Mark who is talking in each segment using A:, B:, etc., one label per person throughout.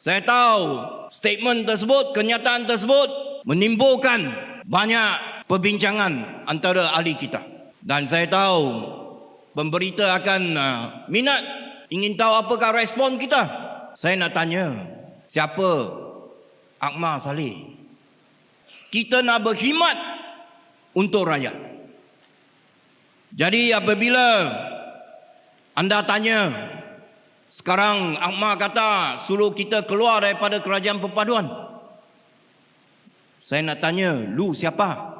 A: Saya tahu statement tersebut, kenyataan tersebut menimbulkan banyak perbincangan antara ahli kita. Dan saya tahu pemberita akan uh, minat ingin tahu apakah respon kita. Saya nak tanya, siapa Akmal Saleh? Kita nak berkhidmat untuk rakyat. Jadi apabila anda tanya, sekarang Akmal kata suruh kita keluar daripada kerajaan perpaduan. Saya nak tanya, lu siapa?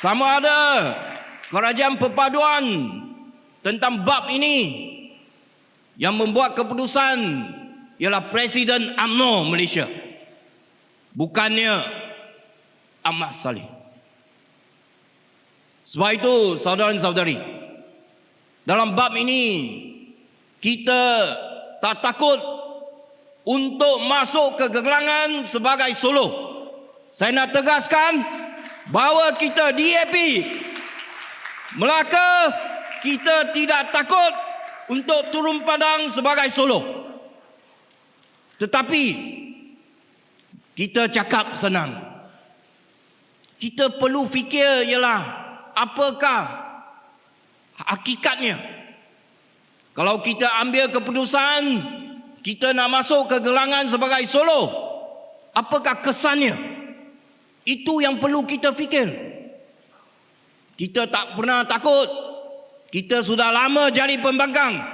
A: Sama ada kerajaan perpaduan tentang bab ini yang membuat keputusan ialah Presiden UMNO Malaysia. Bukannya Ahmad Saleh. Sebab itu saudara-saudari, dalam bab ini kita tak takut untuk masuk ke gegelangan sebagai solo. Saya nak tegaskan bahawa kita DAP Melaka kita tidak takut untuk turun padang sebagai solo. Tetapi kita cakap senang. Kita perlu fikir ialah apakah hakikatnya. Kalau kita ambil keputusan kita nak masuk ke gelangan sebagai solo, apakah kesannya? Itu yang perlu kita fikir. Kita tak pernah takut. Kita sudah lama jadi pembangkang.